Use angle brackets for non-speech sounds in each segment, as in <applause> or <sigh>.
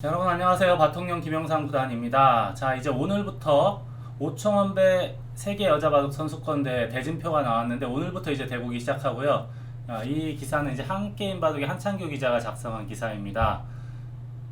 자, 여러분 안녕하세요. 바통령 김영상 구단입니다. 자, 이제 오늘부터 5천원배 세계 여자 바둑 선수권대 대진표가 나왔는데 오늘부터 이제 대국이 시작하고요. 아, 이 기사는 이제 한 게임 바둑의 한창규 기자가 작성한 기사입니다.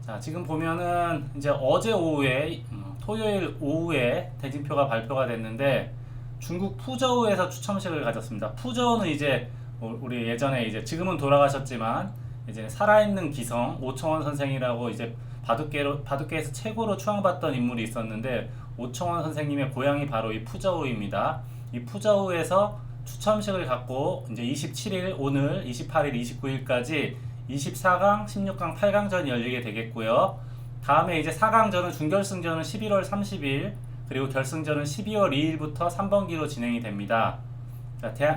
자, 지금 보면은 이제 어제 오후에 음, 토요일 오후에 대진표가 발표가 됐는데 중국 푸저우에서 추첨식을 가졌습니다. 푸저우는 이제 우- 우리 예전에 이제 지금은 돌아가셨지만 이제 살아있는 기성 오청원 선생이라고 이제 바둑계로 바둑계에서 최고로 추앙받던 인물이 있었는데 오청원 선생님의 고향이 바로 이 푸저우입니다. 이 푸저우에서 추첨식을 갖고 이제 27일 오늘 28일 29일까지 24강, 16강, 8강전이 열리게 되겠고요. 다음에 이제 4강전은 중결승전은 11월 30일 그리고 결승전은 12월 2일부터 3번기로 진행이 됩니다.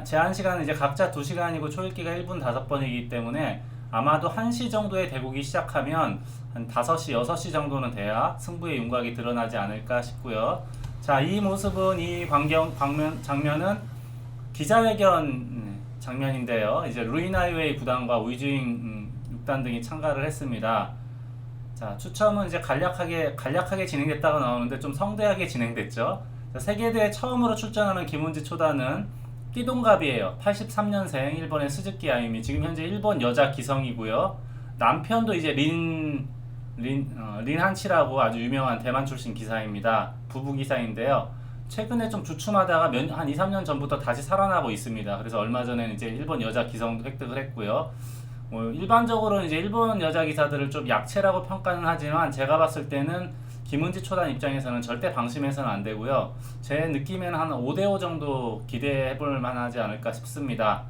제한 시간은 이제 각자 2시간이고 초읽기가 1분 5번이기 때문에 아마도 1시 정도에 대국이 시작하면 한 5시, 6시 정도는 돼야 승부의 윤곽이 드러나지 않을까 싶고요. 자, 이 모습은 이 광경, 방면, 장면은 기자회견 음, 장면인데요. 이제 루이나이웨이 구단과 음, 6단 등이 참가를 했습니다. 자, 추첨은 이제 간략하게 간략하게 진행됐다고 나오는데 좀 성대하게 진행됐죠. 자, 세계대회 처음으로 출전하는 김은지 초단은 띠동갑이에요. 83년생 일본의 스즈키 아유미. 지금 현재 일본 여자 기성이고요. 남편도 이제 린, 린, 어, 린 한치라고 아주 유명한 대만 출신 기사입니다. 부부 기사인데요. 최근에 좀 주춤하다가 몇, 한 2, 3년 전부터 다시 살아나고 있습니다. 그래서 얼마 전에는 이제 일본 여자 기성도 획득을 했고요. 뭐 일반적으로 이제 일본 여자 기사들을 좀 약체라고 평가는 하지만 제가 봤을 때는 김은지 초단 입장에서는 절대 방심해서는 안 되고요. 제 느낌에는 한 5대5 정도 기대해 볼 만하지 않을까 싶습니다.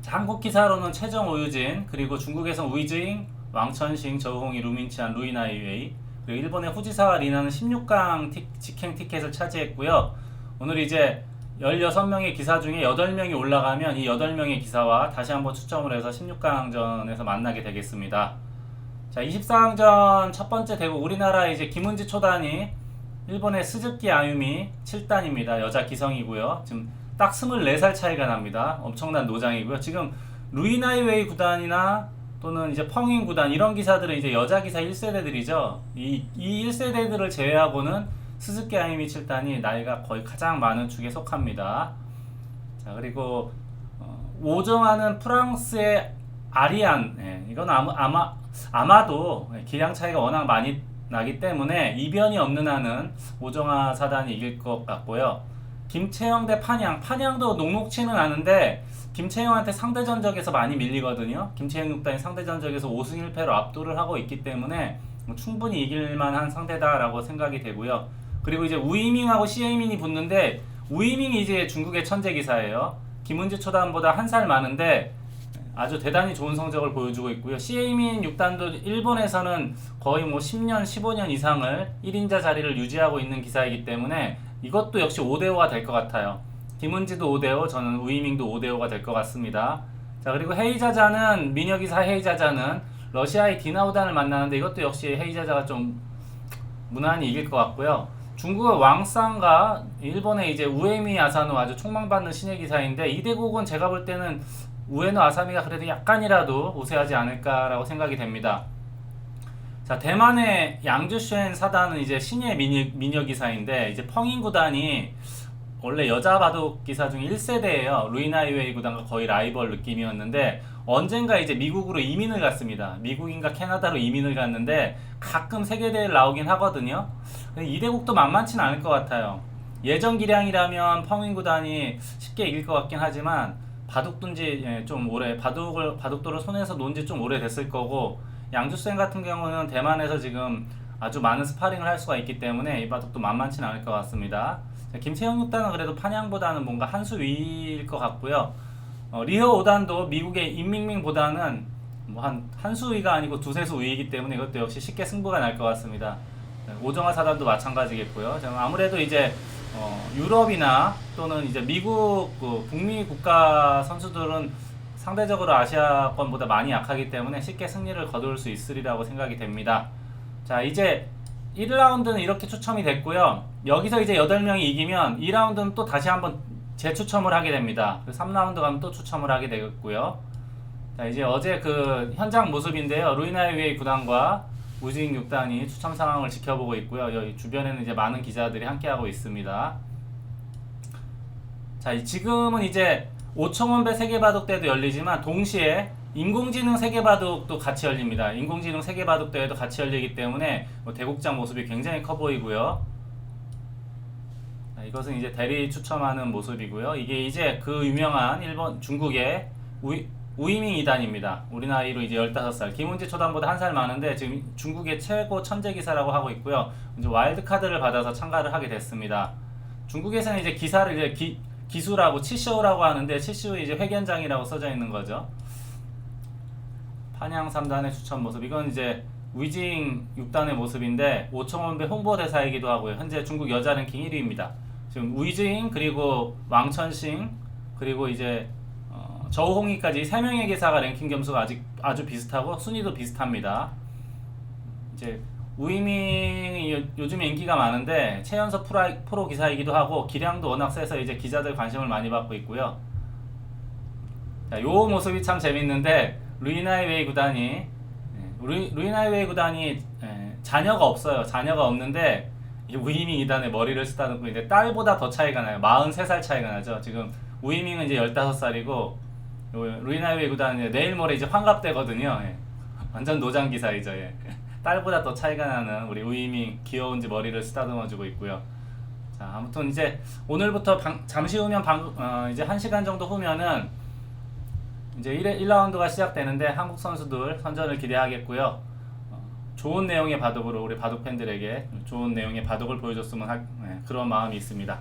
자, 한국 기사로는 최정 오유진, 그리고 중국에서 우이징, 왕천싱, 저우홍이, 루민치안, 루이나이웨이, 그리고 일본의 후지사와 리나는 16강 티, 직행 티켓을 차지했고요. 오늘 이제 16명의 기사 중에 8명이 올라가면 이 8명의 기사와 다시 한번 추첨을 해서 16강전에서 만나게 되겠습니다. 자, 24강전 첫 번째 대국 우리나라 이제 김은지 초단이 일본의 스즈키 아유미 7단입니다. 여자 기성이고요. 지금 딱 24살 차이가 납니다. 엄청난 노장이고요. 지금 루이나이웨이 구단이나 또는 이제 펑잉 구단 이런 기사들은 이제 여자 기사 1세대들이죠. 이, 이 1세대들을 제외하고는 스즈키 아유미 7단이 나이가 거의 가장 많은 축에 속합니다. 자, 그리고 어, 오정아는 프랑스의 아리안, 예, 이건 아마, 아마 아마도 기량 차이가 워낙 많이 나기 때문에 이변이 없는 한은 오정아 사단이 이길 것 같고요. 김채영 대 판양, 판양도 녹록치는 않은데 김채영한테 상대 전적에서 많이 밀리거든요. 김채영 육단이 상대 전적에서 5승 1패로 압도를 하고 있기 때문에 뭐 충분히 이길 만한 상대다라고 생각이 되고요. 그리고 이제 우이밍하고 시에이민이 붙는데 우이밍이 이제 중국의 천재 기사예요. 김은지 초단보다 한 살 많은데 아주 대단히 좋은 성적을 보여주고 있고요. 시에이민 6단도 일본에서는 거의 뭐 10년, 15년 이상을 1인자 자리를 유지하고 있는 기사이기 때문에 이것도 역시 5대5가 될 것 같아요. 김은지도 5대5, 저는 우이밍도 5대5가 될 것 같습니다. 자, 그리고 헤이자자는, 미녀기사 헤이자자는 러시아의 디나우단을 만나는데 이것도 역시 헤이자자가 좀 무난히 이길 것 같고요. 중국의 왕상과 일본의 이제 우에미 아사노 아주 촉망받는 신예 기사인데 이 대국은 제가 볼 때는 우에노 아사미가 그래도 약간이라도 우세하지 않을까라고 생각이 됩니다. 자 대만의 양주쉔 사단은 이제 신예 미녀, 미녀 기사인데 이제 펑인 구단이 원래 여자 바둑 기사 중에 1세대예요. 루이나이웨이 구단과 거의 라이벌 느낌이었는데 언젠가 이제 미국으로 이민을 갔습니다. 미국인가 캐나다로 이민을 갔는데 가끔 세계대회를 나오긴 하거든요. 이 대국도 만만치는 않을 것 같아요. 예전 기량이라면 펑인 구단이 쉽게 이길 것 같긴 하지만 바둑 둔지 예, 좀 오래 바둑을 바둑도를 손에서 논지 좀 오래 됐을 거고 양주생 같은 경우는 대만에서 지금 아주 많은 스파링을 할 수가 있기 때문에 이 바둑도 만만치는 않을 것 같습니다. 자, 김채영 6단은 그래도 판양보다는 뭔가 한 수 위일 것 같고요. 어, 리허 5단도 미국의 임밍밍보다는 뭐 한 한 수 위가 아니고 두세 수 위이기 때문에 이것도 역시 쉽게 승부가 날 것 같습니다. 네, 오정화 사단도 마찬가지겠고요. 아무래도 이제 어, 유럽이나 또는 이제 미국 그 북미 국가 선수들은 상대적으로 아시아권보다 많이 약하기 때문에 쉽게 승리를 거둘 수 있으리라고 생각이 됩니다. 자, 이제 1라운드는 이렇게 추첨이 됐고요. 여기서 이제 8명이 이기면 2라운드는 또 다시 한번 재추첨을 하게 됩니다. 3라운드 가면 또 추첨을 하게 되겠고요. 자, 이제 어제 그 현장 모습인데요. 루이나이웨이 구단과 우징 6단이 추첨 상황을 지켜보고 있고요. 여기 주변에는 이제 많은 기자들이 함께하고 있습니다. 자, 이- 지금은 이제 5천원배 세계바둑대회도 열리지만 동시에 인공지능 세계바둑도 같이 열립니다. 인공지능 세계바둑 대회도 같이 열리기 때문에 뭐 대국장 모습이 굉장히 커 보이고요. 자, 이것은 이제 대리 추첨하는 모습이고요. 이게 이제 그 유명한 일본 중국의 우이, 우이밍 이단입니다. 우리 나이로 이제 15살. 김은지 초단보다 한 살 많은데 지금 중국의 최고 천재 기사라고 하고 있고요. 이제 와일드 카드를 받아서 참가를 하게 됐습니다. 중국에서는 이제 기사를 이제 기, 기수라고 치시오라고 하는데 치시오 이제 회견장이라고 써져 있는 거죠. 판양 3단의 추천 모습. 이건 이제 위징 6단의 모습인데 5천원배 홍보대사이기도 하고요. 현재 중국 여자 랭킹 1위입니다. 지금 위징 그리고 왕천싱 그리고 이제 어, 저우홍이까지 세 명의 기사가 랭킹 점수가 아직 아주 비슷하고 순위도 비슷합니다. 이제 우이밍이 요- 요즘에 인기가 많은데 최연소 프라, 프로 기사이기도 하고 기량도 워낙 세서 이제 기자들 관심을 많이 받고 있고요. 자, 요 모습이 참 재밌는데 루이나이웨이 구단이 예, 루이, 루이나이웨이 구단이 예, 자녀가 없어요. 자녀가 없는데 이 우이밍 이단의 머리를 쓰다듬고 있는데 딸보다 더 차이가 나요. 43살 차이가 나죠. 지금 우이밍은 이제 15살이고 루이나이웨이 구단은 내일 모레 이제 환갑되거든요. 예. 완전 노장 기사이죠. 예. <laughs> 딸보다 더 차이가 나는 우리 우이밍 귀여운지 머리를 쓰다듬어주고 있고요. 자 아무튼 이제 오늘부터 방- 잠시 후면 방, 어, 이제 1 시간 정도 후면은 이제 1, 1라운드가 시작되는데 한국 선수들 선전을 기대하겠고요. 어, 좋은 내용의 바둑으로 우리 바둑 팬들에게 좋은 내용의 바둑을 보여줬으면 하, 네, 그런 마음이 있습니다.